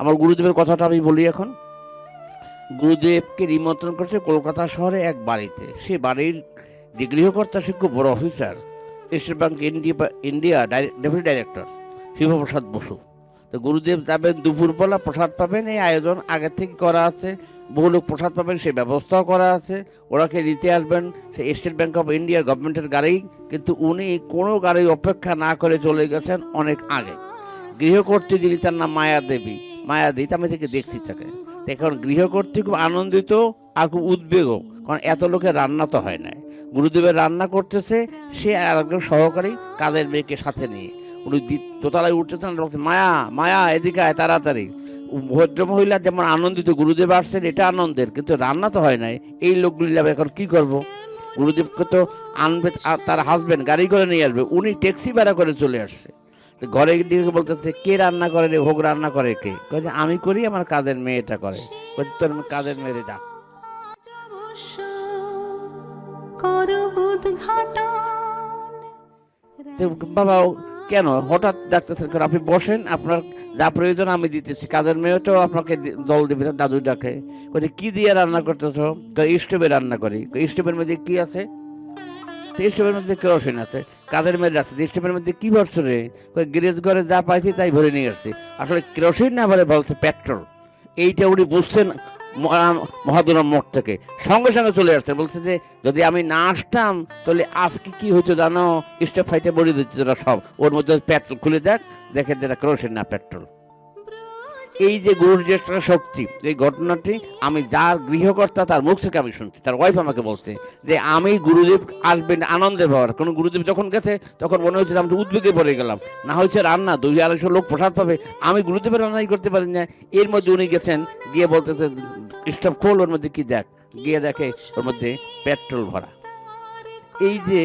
আমার গুরুদেবের কথাটা আমি বলি এখন। গুরুদেবকে নিমন্ত্রণ করেছে কলকাতা শহরে এক বাড়িতে। সে বাড়ির যে গৃহকর্তা সে খুব বড় officer. State Bank India India deputy director Shibprasad Basu. তো গুরুদেব যাবেন দুপুরবেলা, প্রসাদ পাবেন, এই আয়োজন আগে থেকে করা আছে। বহু লোক প্রসাদ পাবেন সে ব্যবস্থাও করা আছে। ওরাকে নিতে আসবেন, সে স্টেট ব্যাঙ্ক অফ ইন্ডিয়ার গভর্নমেন্টের গাড়ি কিন্তু উনি কোনো গাড়ি অপেক্ষা না করে চলে গেছেন অনেক আগে। গৃহকর্ত্রী যিনি তার নাম মায়া দেবী। মায়া দেবী আমি থেকে দেখছি তাকে। এখন গৃহকর্ত্রী খুব আনন্দিত আর খুব উদ্বেগও কারণ এত লোকের রান্না তো হয় না গুরুদেবের রান্না করতেছে, সে আর একজন সহকারী কাদের মেয়েকে সাথে নিয়ে। উনি দোতলায় উঠতেছেন মায়া মায়া, এদিকে আয় তাড়াতাড়ি। ভদ্র মহিলা যেমন আনন্দিত, গুরুদেব আসছেন, এটা আনন্দের। কিন্তু রান্না তো হয় নাই। এই লোকগুলি এখন কি করব? গুরুদেবকে তো আনবে তার হাজবেন্ড গাড়ি করে নিয়ে আসবে। উনি ট্যাক্সি ভাড়া করে চলে আসছে। ঘরে দিকে বলতেছে, কে রান্না করে রে? ভোগ রান্না করে কে? কয়েছে আমি করি, আমার কাজের মেয়েটা করে। তোর কাজের মেয়ে তো বাবা কেন? হঠাৎ ডাকতেছেন আপনি বসেন, আপনার যা প্রয়োজন আমি দিতেছি। কাজের মেয়ে তো আপনাকে দল দেবে দাদু ডাকে বলছে কি দিয়ে রান্না করতেছ? স্টোভে রান্না করি। স্টোভের মধ্যে কি আছে? তো স্টোভের মধ্যে কেরোসিন আছে কাজের মেয়ে রাখছে স্টোভের মধ্যে কি ভরছো রে? গ্যারেজ ঘরে যা পাইছি তাই ভরে নিয়ে আসছি। আসলে কেরোসিন না ভরে বলছে পেট্রোল। এইটা উনি বুঝছেন মহাদুরাম মোড় থেকে। সঙ্গে সঙ্গে চলে আসছে, বলছে যে যদি আমি না আসতাম, তাহলে আজকে কি হতো জানো? স্টেপ ফাইটে বড়ি দিচ্ছে তোরা সব। ওর মধ্যে পেট্রোল খুলে দেখ দেখে যেটা কেরোসিন না পেট্রোল। এই যে গুরুর যে একটা শক্তি, এই ঘটনাটি আমি যার গৃহকর্তা তার মুখ থেকে আমি শুনছি, তার ওয়াইফ আমাকে বলছে যে আমি গুরুদেব আসবেন আনন্দে পাওয়ার কোনো গুরুদেব যখন গেছে, তখন মনে হচ্ছে আমি উদ্বেগে পড়ে গেলাম। না হচ্ছে রান্না, দুই আড়াইশো লোক প্রসাদ পাবে। আমি গুরুদেবের রান্নাই করতে পারি না এর মধ্যে উনি গেছেন, গিয়ে বলতেছে, স্টপ, খোল, ওর মধ্যে কি দেখ? গিয়ে দেখে ওর মধ্যে পেট্রোল ভরা। এই যে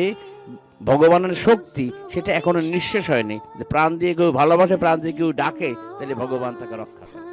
ভগবানের শক্তি, সেটা এখনও নিঃশেষ হয়নি। প্রাণ দিয়ে কেউ ভালোবাসে, প্রাণ দিয়ে কেউ ডাকে, তাহলে ভগবান তাকে রক্ষা করে।